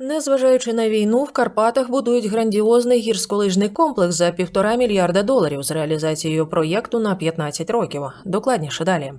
Незважаючи на війну, в Карпатах будують грандіозний гірськолижний комплекс за півтора мільярда доларів з реалізацією проєкту на 15 років. Докладніше далі.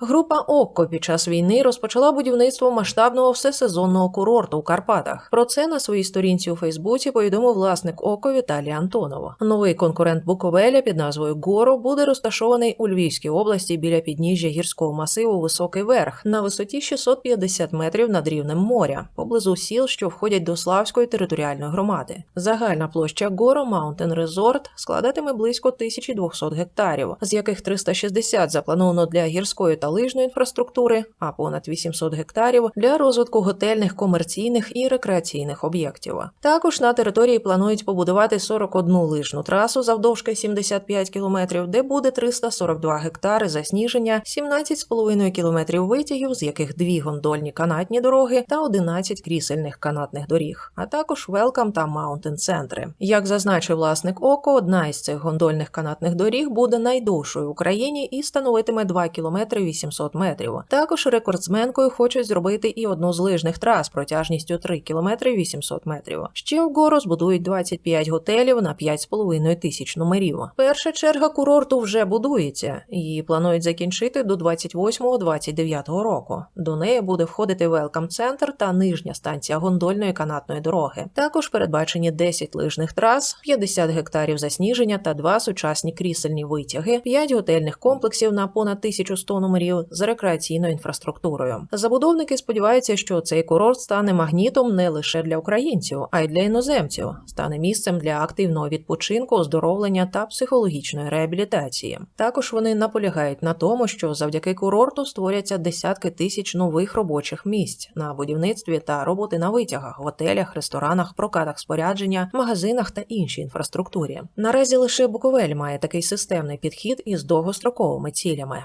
Група ОККО під час війни розпочала будівництво масштабного всесезонного курорту у Карпатах. Про це на своїй сторінці у Фейсбуці повідомив власник ОККО Віталій Антонов. Новий конкурент Буковеля під назвою Горо буде розташований у Львівській області біля підніжжя гірського масиву Високий Верх на висоті 650 метрів над рівнем моря, поблизу сіл, що входять до Славської територіальної громади. Загальна площа Горо Маунтен Резорт складатиме близько 1200 гектарів, з яких 360 заплановано для гірської та лижної інфраструктури, а понад 800 гектарів для розвитку готельних, комерційних і рекреаційних об'єктів. Також на території планують побудувати 41 лижну трасу завдовжки 75 кілометрів, де буде 342 гектари засніження, 17,5 кілометрів витягів, з яких дві гондольні канатні дороги та 11 крісельних канатних доріг, а також велкам та маунтен центри. Як зазначив власник ОКО, одна із цих гондольних канатних доріг буде найдовшою в Україні і становитиме 2 кілометри 800 метрів. Також рекордсменкою хочуть зробити і одну з лижних трас протяжністю 3 кілометри 800 метрів. Ще вгору збудують 25 готелів на 5,5 тисяч номерів. Перша черга курорту вже будується. Її планують закінчити до 28-29 року. До неї буде входити велкам центр та нижня станція гондольної канатної дороги. Також передбачені 10 лижних трас, 50 гектарів засніження та два сучасні крісельні витяги, 5 готельних комплексів на понад 1100 номерів з рекреаційною інфраструктурою. Забудовники сподіваються, що цей курорт стане магнітом не лише для українців, а й для іноземців, стане місцем для активного відпочинку, оздоровлення та психологічної реабілітації. Також вони наполягають на тому, що завдяки курорту створяться десятки тисяч нових робочих місць на будівництві та роботи на витягах, готелях, ресторанах, прокатах спорядження, магазинах та іншій інфраструктурі. Наразі лише Буковель має такий системний підхід із довгостроковими цілями.